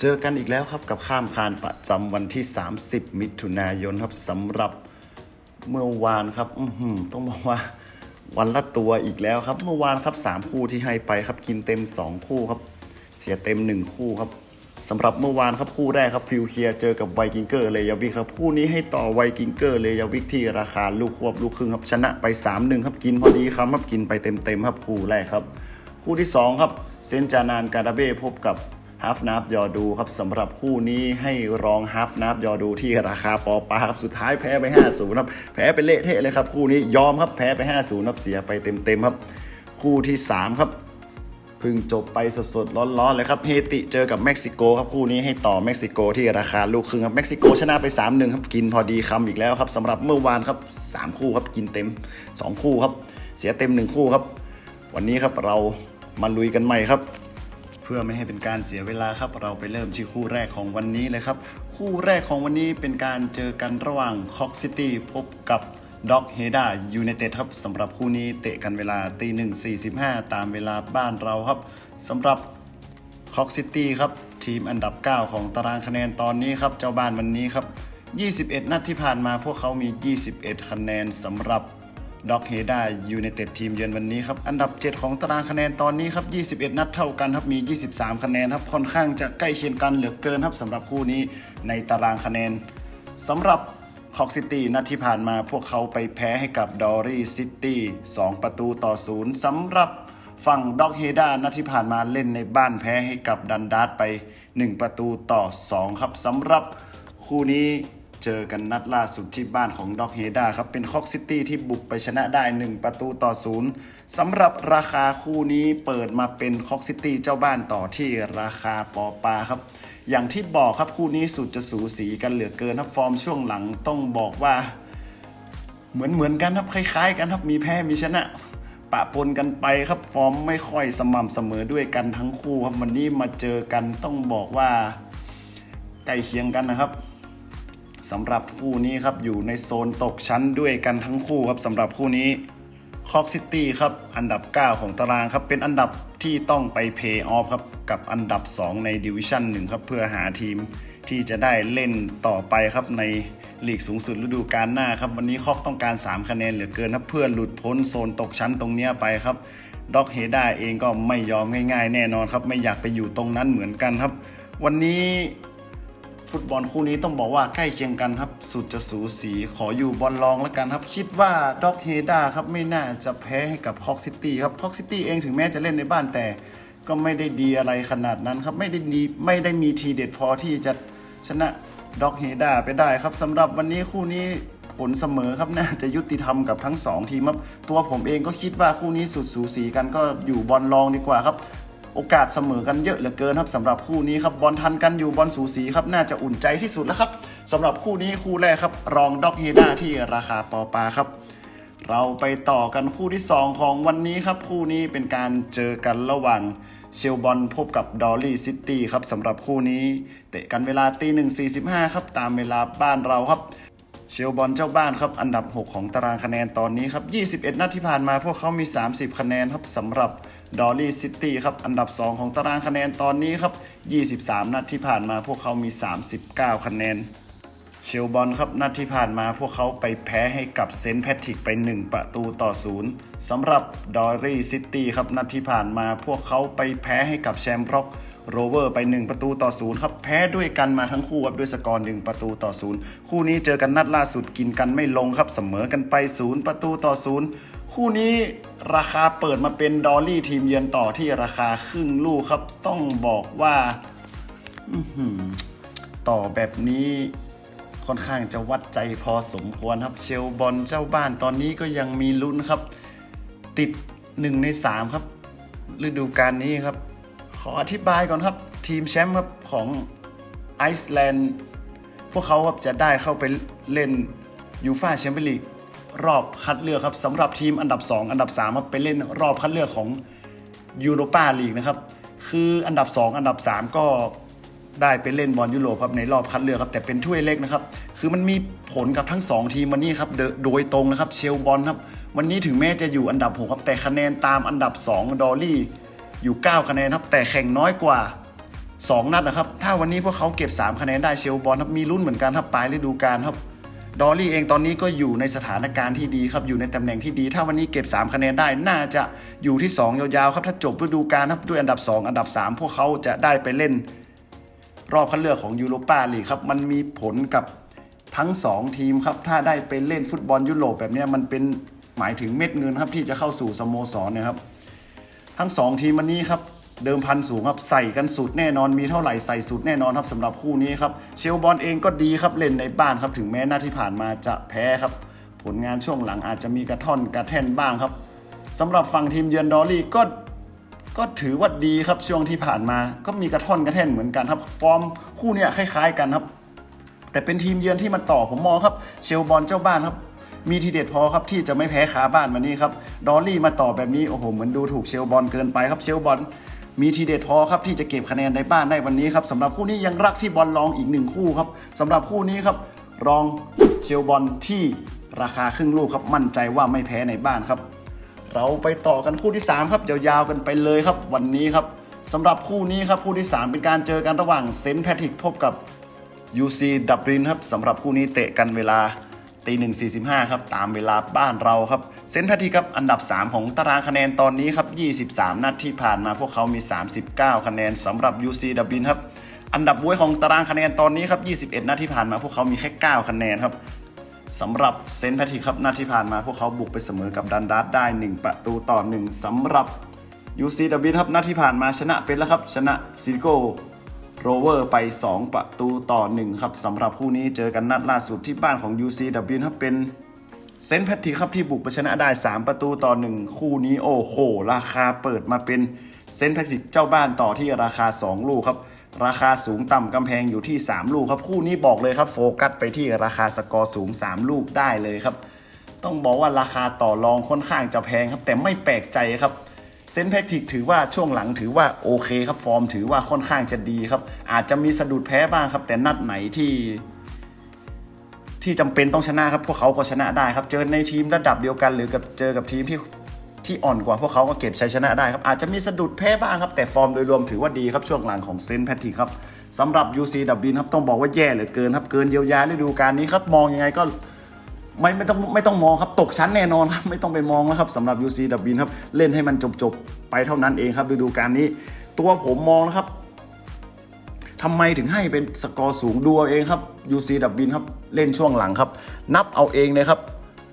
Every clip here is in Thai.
เจอกันอีกแล้วครับกับข้ามคานประจำวันที่ 30 มิถุนายนครับสำหรับเมื่อวานครับอืต้องบอกว่าวันละตัวอีกแล้วครับ เมื่อวานครับ 3 คู่ที่ให้ไปครับกินเต็ม 2 คู่ครับ เสียเต็ม 1 คู่ครับสำหรับเมื่อวานครับคู่แรกครับฟิลเคียเจอกับไวกิงเกอร์เลยาวิกครับคู่นี้ให้ต่อไวกิงเกอร์เลยาวิกที่ราคาลูกควบลูกครึ่งครับชนะไป 3-1ครับกินพอดีครับครับกินไปเต็มๆครับคู่แรกครับ คู่ที่ 2 ครับเซนจานานการาเบ้พบกับ ฮาฟนาฟยอดูครับสำหรับคู่นี้ให้รองฮาฟนาฟยอดูที่ราคาปอปาครับสุดท้ายแพ้ไป 5-0ครับแพ้ไปเละเทะเลยครับคู่นี้ยอมครับแพ้ไป 5-0ครับเสียไปเต็มๆครับ คู่ที่ 3 ครับพิ่งจบไปสดๆร้อนๆเลยครับเฮติเจอกับเม็กซิโกครับคู่นี้ให้ต่อเม็กซิโกที่ราคาลูกครึ่งครับเม็กซิโกชนะไป 3-1ครับกินพอดีคำอีกแล้วครับสำหรับเมื่อวานครับ 3 คู่ครับกินเต็ม 2 คู่ครับ เสียเต็ม 1 คู่ครับ วันนี้ครับเรามาลุยกันใหม่ครับ เพื่อไม่ให้เป็นการเสียเวลาครับ เราไปเริ่มที่คู่แรกของวันนี้เลยครับ คู่แรกของวันนี้เป็นการเจอกันระหว่างคอกซิตี้พบกับด็อกเฮดายูไนเต็ดครับสำหรับคู่นี้เตะกันเวลาตีหนึ่งสี่สิบห้าตามเวลาบ้านเราครับสำหรับคอกซิตี้ครับทีมอันดับ 9 ของตารางคะแนนตอนนี้ครับเจ้าบ้านวันนี้ครับ 21 นัดที่ผ่านมาพวกเขามี 21 คะแนนสำหรับ ด็อกเฮดายูไนเต็ดทีมเยือนวันนี้ครับ อันดับ 7 ของตารางคะแนนตอนนี้ครับ 21 นัดเท่ากันครับ มี 23 คะแนนครับ ค่อนข้างจะใกล้เคียงกันเหลือเกินครับสำหรับคู่นี้ในตารางคะแนนสำหรับคอกซิตี้นัดที่ผ่านมาพวกเขาไปแพ้ให้กับดอรี่ซิตี้2ประตูต่อศูนย์สำหรับฝั่งด็อกเฮดานัดที่ผ่านมาเล่นในบ้านแพ้ให้กับดันดาร์ไป 1 ประตูต่อ 2 ครับสำหรับคู่นี้ เจอกันนัดล่าสุดที่บ้านของด็อกเฮดาครับ เป็นคอกซิตี้ที่บุกไปชนะได้ 1 ประตูต่อศูนย์สำหรับราคาคู่นี้เปิดมาเป็นคอกซิตี้เจ้าบ้านต่อที่ราคาปอปาครับ อย่างที่บอกครับคู่นี้สุดจะสูสีกันเหลือเกินครับฟอร์มช่วงหลังต้องบอกว่า เหมือนเหมือนกันครับคล้าย ๆ กันครับมีแพ้มีชนะปะปนกันไปครับฟอร์มไม่ค่อยสม่ำเสมอด้วยกันทั้งคู่ครับวันนี้มาเจอกันต้องบอกว่าใกล้เคียงกันนะครับ สำหรับคู่นี้ครับอยู่ในโซนตกชั้นด้วยกันทั้งคู่ครับสำหรับคู่นี้คอกซิตี้ครับอันดับ 9 ของตารางครับเป็นอันดับที่ต้องไปเพย์ออฟครับกับอันดับ 2 ในดิวิชั่น1ครับเพื่อหาทีมที่จะได้เล่นต่อไปครับในลีกสูงสุดฤดูกาลหน้าครับวันนี้คอกต้องการ 3 คะแนนเหลือเกินครับเพื่อหลุดพ้นโซนตกชั้นตรงนี้ไปครับด็อกเฮด้าเองก็ไม่ยอมง่ายๆ แน่นอนครับไม่อยากไปอยู่ตรงนั้นเหมือนกันครับ วันนี้ ฟุตบอลคู่นี้ต้องบอกว่าใกล้เคียงกันครับ สุดจะสูสีขออยู่บอลรองแล้วกันครับ คิดว่าด็อกเฮดาครับไม่น่าจะแพ้ให้กับคอกซิตี้ครับคอกซิตี้เองถึงแม้จะเล่นในบ้านแต่ ก็ไม่ได้ดีอะไรขนาดนั้นครับไม่ได้ดีไม่ได้มีทีเด็ดพอที่จะชนะด็อกเฮดาไปได้ครับสำหรับวันนี้คู่นี้ผลเสมอครับน่าจะยุติธรรมกับทั้งสองทีมครับตัวผมเองก็คิดว่าคู่นี้สุดสูสีกันก็อยู่บอลรองดีกว่าครับ โอกาสเสมอกันเยอะเหลือเกินครับสำหรับคู่นี้ครับบอลทันกันอยู่บอลสูสีครับน่าจะอุ่นใจที่สุดแล้วครับสำหรับคู่นี้คู่แรกครับ รองด็อกเฮด้าที่ราคาปอปาครับ เราไปต่อกันคู่ที่ 2 ของวันนี้ครับ คู่นี้เป็นการเจอกันระหว่างเชลบอลพบกับดอลลี่ซิตี้ครับสำหรับคู่นี้ เตะกันเวลาตีหนึ่งสี่สิบห้าครับตามเวลาบ้านเราครับ เชลบอลเจ้าบ้านครับอันดับ 6 ของตารางคะแนนตอนนี้ครับ 21 นัดที่ผ่านมาพวกเขามี 30 คะแนนครับสำหรับดอลลี่ซิตี้ครับอันดับ 2 ของตารางคะแนนตอนนี้ครับ 23 นัดที่ผ่านมาพวกเขามี 39 คะแนน เชลบอลครับนัดที่ผ่านมาพวกเขาไปแพ้ให้กับเซนต์แพทริกไป 1 ประตูต่อศูนย์สำหรับดอรี่ซิตี้ครับนัดที่ผ่านมาพวกเขาไปแพ้ให้กับแชมป์ร็อก โรเวอร์ไป 1 ประตูต่อศูนย์ครับแพ้ด้วยกันมาทั้งคู่ครับด้วยสกอร์1ประตูต่อศูนย์คู่นี้เจอกันนัดล่าสุดกินกันไม่ลงครับเสมอกันไป 0 ประตูต่อศูนย์คู่นี้ราคาเปิดมาเป็นดอลลี่ทีมเยือนต่อที่ราคาครึ่งลูกครับต้องบอกว่าต่อแบบนี้ค่อนข้างจะวัดใจพอสมควรครับเชลบอลเจ้าบ้านตอนนี้ก็ยังมีลุ้นครับ ติด 1 ใน 3 ครับฤดูกาลนี้ครับ ขออธิบายก่อนครับ ทีมแชมป์ครับของไอซ์แลนด์พวกเขาครับจะได้เข้าไปเล่นยูฟาแชมเปี้ยนลีกรอบคัดเลือกครับสำหรับทีมอันดับ 2 อันดับ3ครับไปเล่นรอบคัดเลือกของยูโรปาลีกนะครับคืออันดับ 2 อันดับ 3 ก็ได้ไปเล่นบอลยุโรปครับในรอบคัดเลือกครับแต่เป็นถ้วยเล็กนะครับคือมันมีผลกับทั้ง 2 ทีมวันนี้ครับโดยโดยตรงนะครับเชลบอลครับวันนี้ถึงแม้จะอยู่อันดับ6ครับแต่คะแนนตามอันดับ 2 ดอลลี่ อยู่ 9 คะแนนครับ แต่แข่งน้อยกว่า 2 นัดนะครับ ถ้าวันนี้พวกเขาเก็บ 3 คะแนนได้เชลบอลครับมีลุ้นเหมือนกันครับปลายฤดูกาลครับดอลลี่เองตอนนี้ก็อยู่ในสถานการณ์ที่ดีครับอยู่ในตำแหน่งที่ดี ถ้าวันนี้เก็บ 3 คะแนนได้น่าจะอยู่ที่ 2 ยาวๆครับถ้าจบฤดูกาลครับด้วยอันดับ 2 อันดับ 3 พวกเขาจะได้ไปเล่น รอบคัดเลือกของยูโรปาลีกครับมันมีผลกับทั้ง 2 ทีมครับถ้าได้ไปเล่นฟุตบอลยุโรปแบบนี้มันเป็นหมายถึงเม็ดเงินครับที่จะเข้าสู่สโมสรเนะครับ ทั้ง 2 ทีมวันนี้ครับเดิมพันสูงครับใส่กันสุดแน่นอนมีเท่าไหร่ใส่สุดแน่นอนครับสำหรับคู่นี้ครับเชลบอลเองก็ดีครับเล่นในบ้านครับถึงแม้หน้าที่ผ่านมาจะแพ้ครับ ผลงานช่วงหลังอาจจะมีกระท่อนกระแท่นบ้างครับสำหรับฝั่งทีมเยือนดอลลี่ก็ก็ถือว่าดีครับช่วงที่ผ่านมา ก็มีกระท่อนกระแท่นเหมือนกันครับ ฟอร์มคู่เนี้ยคล้าย ๆ กันครับ แต่เป็นทีมเยือนที่มันต่อผมมองครับ เชลบอลเจ้าบ้านครับ มีทีเด็ดพอครับที่จะไม่แพ้ขาบ้านมานี่ครับดอลลี่มาต่อแบบนี้โอ้โหเหมือนดูถูกเชลบอลเกินไปครับเชลบอลมีทีเด็ดพอครับที่จะเก็บคะแนนในบ้านได้วันนี้ครับสำหรับคู่นี้ยังรักที่บอลรองอีกหนึ่งคู่ครับสำหรับคู่นี้ครับรองเชลบอลที่ราคาครึ่งลูกครับมั่นใจว่าไม่แพ้ในบ้านครับ เราไปต่อกันคู่ที่ 3 ครับยาวๆกันไปเลยครับวันนี้ครับสำหรับคู่นี้ครับคู่ที่ 3 เป็นการเจอกันระหว่างเซนต์แพทริกพบกับ UC ดับลินครับสำหรับคู่นี้เตะกันเวลา ตีหนึ่งสี่สิบห้าครับตามเวลาบ้านเราครับ เซนต์แพทริกครับอันดับ 3 ของตารางคะแนนตอนนี้ครับ 23 นัดที่ผ่านมาพวกเขามี 39 คะแนนสำหรับ UC ดับลินครับอันดับบ้วยของตารางคะแนนตอนนี้ครับ 21 นัดที่ผ่านมาพวกเขามีแค่ 9 คะแนนครับสำหรับเซนต์แพทริกครับนัดที่ผ่านมาพวกเขาบุกไปเสมอกับดันดัสได้ 1 ประตูต่อ 1สำหรับ UC ดับบินครับนัดที่ผ่านมาชนะเป็นแล้วครับชนะซิโก้ โรเวอร์ไป 2 ประตูต่อ 1 ครับสำหรับคู่นี้เจอกันนัดล่าสุดที่บ้านของ UC ดับบินครับเป็นเซนต์แพทริกครับที่บุกไปชนะได้ 3 ประตูต่อ 1 คู่นี้โอ้โห ราคาเปิดมาเป็นเซนต์แพทริกเจ้าบ้านต่อที่ราคา 2 ลูกครับ ราคาสูงต่ำกำแพงอยู่ที่ 3 ลูกครับคู่นี้บอกเลยครับโฟกัสไปที่ราคาสกอร์สูง 3 ลูกได้เลยครับ ต้องบอกว่าราคาต่อรองค่อนข้างจะแพงครับแต่ไม่แปลกใจครับ เซนต์แพทริกถือว่าช่วงหลังถือว่าโอเคครับฟอร์มถือว่าค่อนข้างจะดีครับ อาจจะมีสะดุดแพ้บ้างครับ แต่นัดไหนที่ ที่จำเป็นต้องชนะครับ พวกเขาก็ชนะได้ครับ เจอในทีมระดับเดียวกัน หรือกับเจอกับทีมที่ที่อ่อนกว่าพวกเขาก็เก็บชัยชนะได้ครับอาจจะมีสะดุดแพ้บ้างครับ แต่ฟอร์มโดยรวมถือว่าดีครับช่วงหลังของเซนต์แพทริกครับสำหรับ UC ดับบินครับต้องบอกว่าแย่เหลือเกินครับเกินเยียวยาฤดูกาลนี้ครับมองยังไงก็ ไม่ไม่ต้องไม่ต้องมองครับตกชั้นแน่นอนครับไม่ต้องไปมองแล้วครับสำหรับ UC ดับบินครับเล่นให้มันจบๆไปเท่านั้นเองครับฤดูกาลนี้ ตัวผมมองนะครับทำไมถึงให้เป็นสกอร์สูงดูเอาเองครับ UC ดับบินครับเล่นช่วงหลังครับ นับเอาเองเลยครับ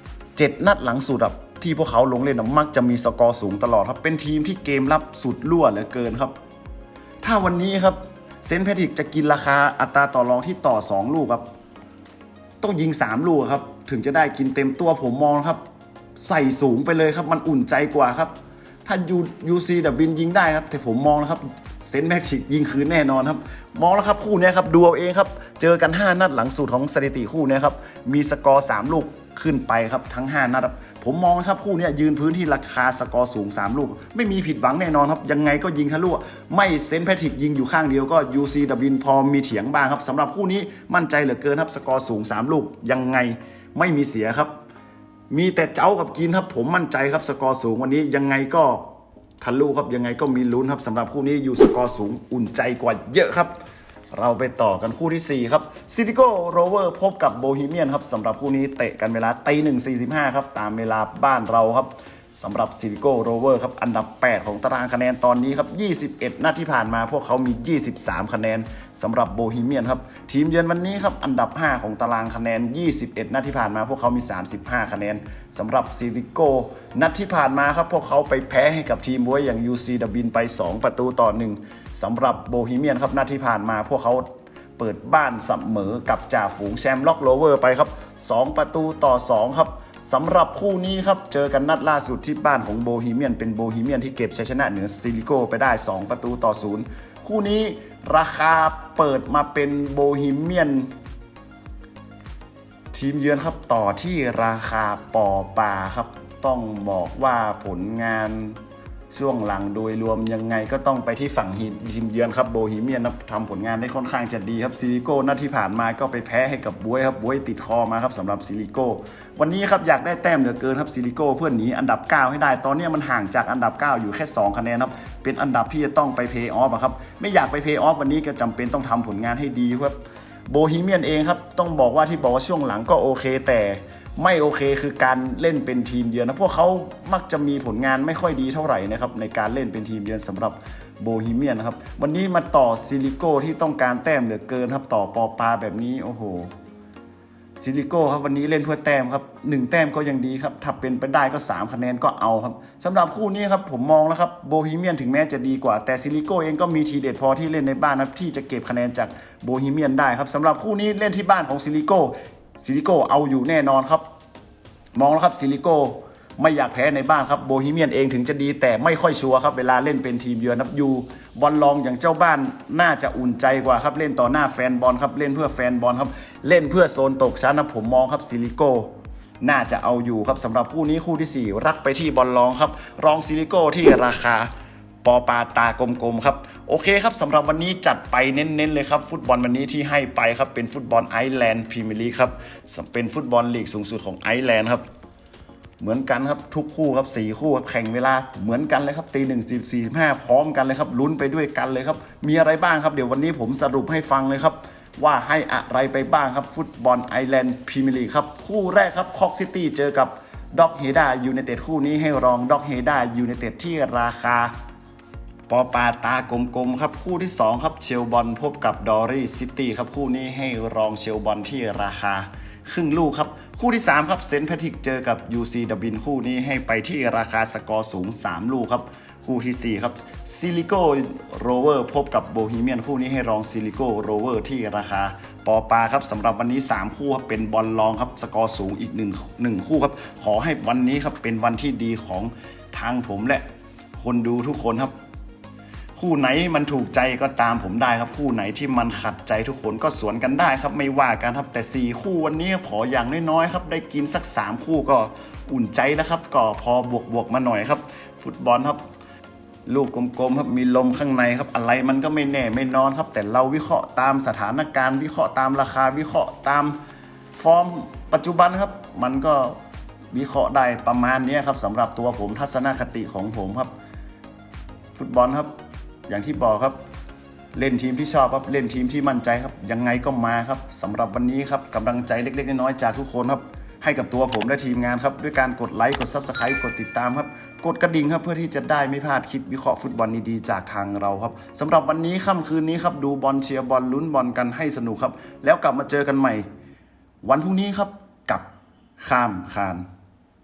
7 นัดหลังสุดอะที่พวกเขาลงเล่นมักจะมีสกอร์สูงตลอดครับเป็นทีมที่เกมรับสุดรั่วเหลือเกินครับ ถ้าวันนี้ครับเซนต์แพทริกจะกินราคาอัตราต่อรองที่ต่อ 2 ลูกครับ ต้องยิง 3 ลูกครับ ถึงจะได้กินเต็มตัวผมมองครับ ใส่สูงไปเลยครับ มันอุ่นใจกว่าครับ ถ้ายูยูซีดับบินยิงได้ครับ แต่ผมมองนะครับเซนแมทริกยิงคืนแน่นอนครับ มองแล้วครับคู่นี้ครับดูเอาเองครับ เจอกัน 5 นัดหลังสุดของสถิติคู่นี้ครับ มีสกอร์ 3 ลูกขึ้นไปครับทั้ง 5 นัดครับผมมองนะครับคู่นี้ยืนพื้นที่ราคาสกอร์สูง 3 ลูก ไม่มีผิดหวังแน่นอนครับ ยังไงก็ยิงทะลุไม่เซนแพทริกยิงอยู่ข้างเดียวก็ UC ดับบินพอมีเถียงบ้างครับสำหรับคู่นี้มั่นใจเหลือเกินครับสกอร์สูง 3 ลูกยังไง ไม่มีเสียครับ มีแต่เจ้ากับกินครับ ผมมั่นใจครับสกอร์สูงวันนี้ยังไงก็ทะลุครับยังไงก็มีลุ้นครับสำหรับคู่นี้อยู่สกอร์สูงอุ่นใจกว่าเยอะครับ เราไปต่อกันคู่ที่ 4 ครับซิติโก้โรเวอร์พบกับโบฮีเมียนครับสำหรับคู่นี้เตะกันเวลาตีหนึ่งสี่สิบห้าครับตามเวลาบ้านเราครับ สำหรับซิติโก้โรเวอร์ครับ อันดับ 8 ของตารางคะแนนตอนนี้ครับ 21 นัดที่ผ่านมาพวกเขามี 23 คะแนนสำหรับโบฮีเมียนครับ ทีมเยือนวันนี้ครับ อันดับ 5 ของตารางคะแนน 21 นัดที่ผ่านมาพวกเขามี 35 คะแนนสำหรับซิติโก้ นัดที่ผ่านมาครับ พวกเขาไปแพ้ให้กับทีมบวยอย่าง UC ดับบินไป 2 ประตูต่อ 1สำหรับโบฮีเมียนครับนัดที่ผ่านมาพวกเขาเปิดบ้านเสมอกับจ่าฝูงแชมป์ล็อกโลเวอร์ไปครับ 2 ประตูต่อ 2 ครับ สำหรับคู่นี้ครับ เจอกันนัดล่าสุดที่บ้านของโบฮีเมียน เป็นโบฮีเมียนที่เก็บชัยชนะเหนือซิลิโกไปได้ 2 ประตูต่อ0คู่นี้ราคาเปิดมาเป็นโบฮีเมียน ทีมเยือนครับต่อที่ราคาปอปาครับ ต้องบอกว่าผลงาน ช่วงหลังโดยรวมยังไงก็ต้องไปที่ฝั่งทีมเยือนครับโบฮีเมียนทำผลงานได้ค่อนข้างจะดีครับซิลิโก้นัดที่ผ่านมาก็ไปแพ้ให้กับบวยครับบวยติดคอมาครับสำหรับซิลิโก้วันนี้ครับอยากได้แต้มเหลือเกินครับซิลิโก้เพื่อนหนีอันดับ 9 ให้ได้ ตอนนี้มันห่างจากอันดับ 9 อยู่แค่ 2 คะแนนครับเป็นอันดับที่จะต้องไปเพย์ออฟครับไม่อยากไปเพย์ออฟวันนี้ก็จำเป็นต้องทำผลงานให้ดีครับโบฮีเมียนเองครับต้องบอกว่าที่บอกว่าช่วงหลังก็โอเคแต่ ไม่โอเคคือการเล่นเป็นทีมเยือนนะพวกเขามักจะมีผลงานไม่ค่อยดีเท่าไหร่นะครับในการเล่นเป็นทีมเยือนสำหรับโบฮีเมียนนะครับ วันนี้มาต่อซิลิโก้ที่ต้องการแต้มเหลือเกินครับ ต่อปอปาแบบนี้โอ้โหซิลิโก้ครับวันนี้เล่นเพื่อแต้มครับหนึ่งแต้มก็ยังดีครับถ้าเป็นไปได้ก็ 3 คะแนนก็เอาครับสำหรับคู่นี้ครับผมมองแล้วครับโบฮีเมียนถึงแม้จะดีกว่า แต่ซิลิโก้เองก็มีทีเด็ดพอที่เล่นในบ้านนะครับที่จะเก็บคะแนนจากโบฮีเมียนได้ครับสำหรับคู่นี้เล่นที่บ้านของซิลิโก้ ซิลิโก้เอาอยู่แน่นอนครับ มองแล้วครับซิลิโก้ไม่อยากแพ้ในบ้านครับโบฮีเมียนเองถึงจะดีแต่ไม่ค่อยชัวร์ครับ เวลาเล่นเป็นทีมเยือนครับอยู่บอลลองอย่างเจ้าบ้านน่าจะอุ่นใจกว่าครับ เล่นต่อหน้าแฟนบอลครับ เล่นเพื่อแฟนบอลครับ เล่นเพื่อโซนตกชั้นนะผมมองครับซิลิโก้น่าจะเอาอยู่ครับสำหรับคู่นี้คู่ที่ 4 รักไปที่บอลลองครับ รองซิลิโก้ที่ราคา ปอปาตากลมๆครับโอเคครับสำหรับวันนี้จัดไปเน้นๆเลยครับ ฟุตบอลวันนี้ที่ให้ไปครับเป็นฟุตบอลไอร์แลนด์พรีเมียร์ลีกครับเป็นฟุตบอลลีกสูงสุดของไอร์แลนด์ครับเหมือนกันครับทุกคู่ครับสี่คู่ครับแข่งเวลาเหมือนกันเลยครับตีหนึ่งสี่สี่ห้าพร้อมกันเลยครับลุ้นไปด้วยกันเลยครับมีอะไรบ้างครับเดี๋ยววันนี้ผมสรุปให้ฟังเลยครับว่าให้อะไรไปบ้างครับฟุตบอลไอร์แลนด์พรีเมียร์ลีกครับคู่แรกครับคอกซิตี้เจอกับด็อกเฮดายูไนเต็ดคู่นี้ให้รองด็อกเฮดายูไนเต็ดที่ราคา ปอปาตากลมๆครับคู่ที่ 2 ครับเชลบอลพบกับดอรี่ซิตี้ครับคู่นี้ให้รองเชลบอลที่ราคาครึ่งลูกครับ คู่ที่ 3 ครับเซนต์แพทริกเจอกับ UC ดับบินคู่นี้ให้ไปที่ราคาสกอร์สูง 3 ลูกครับ คู่ทีสี่ 4 ครับซิลิโกโรเวอร์พบกับโบฮีเมียนคู่นี้ให้รองซิลิโกโรเวอร์ที่ราคาปอปาครับสำหรับวันนี้ 3 คู่ครับเป็นบอลรองครับสกอร์สูงอีก1 1คู่ครับ ขอให้วันนี้ครับเป็นวันที่ดีของทางผมและคนดูทุกคนครับ คู่ไหนมันถูกใจก็ตามผมได้ครับคู่ไหนที่มันขัดใจทุกคนก็สวนกันได้ครับไม่ว่ากันครับแต่ 4 คู่วันนี้ขออย่างน้อยๆครับได้กินสัก 3 คู่ก็อุ่นใจแล้วครับก็พอบวกบวกมาหน่อยครับ ฟุตบอลครับ ลูกกลมๆครับมีลมข้างในครับอะไรมันก็ไม่แน่ไม่นอนครับ แต่เราวิเคราะห์ตามสถานการณ์วิเคราะห์ตามราคาวิเคราะห์ตามฟอร์มปัจจุบันครับ มันก็วิเคราะห์ได้ประมาณนี้ครับสำหรับตัวผมทัศนคติของผมครับ ฟุตบอลครับ อย่างที่บอกครับ เล่นทีมที่ชอบครับเล่นทีมที่มั่นใจครับ ยังไงก็มาครับสำหรับวันนี้ครับกำลังใจเล็กๆน้อยๆจากทุกคนครับ ให้กับตัวผมและทีมงานครับ ด้วยการกดไลค์กด Subscribe กดติดตามครับ กดกระดิ่งครับเพื่อที่จะได้ไม่พลาดคลิปวิเคราะห์ฟุตบอลดีๆจากทางเราครับสำหรับวันนี้ค่ำคืนนี้ครับดูบอลเชียร์บอลลุ้นบอลกันให้สนุกครับ แล้วกลับมาเจอกันใหม่ วันพรุ่งนี้ครับกับข้ามคาน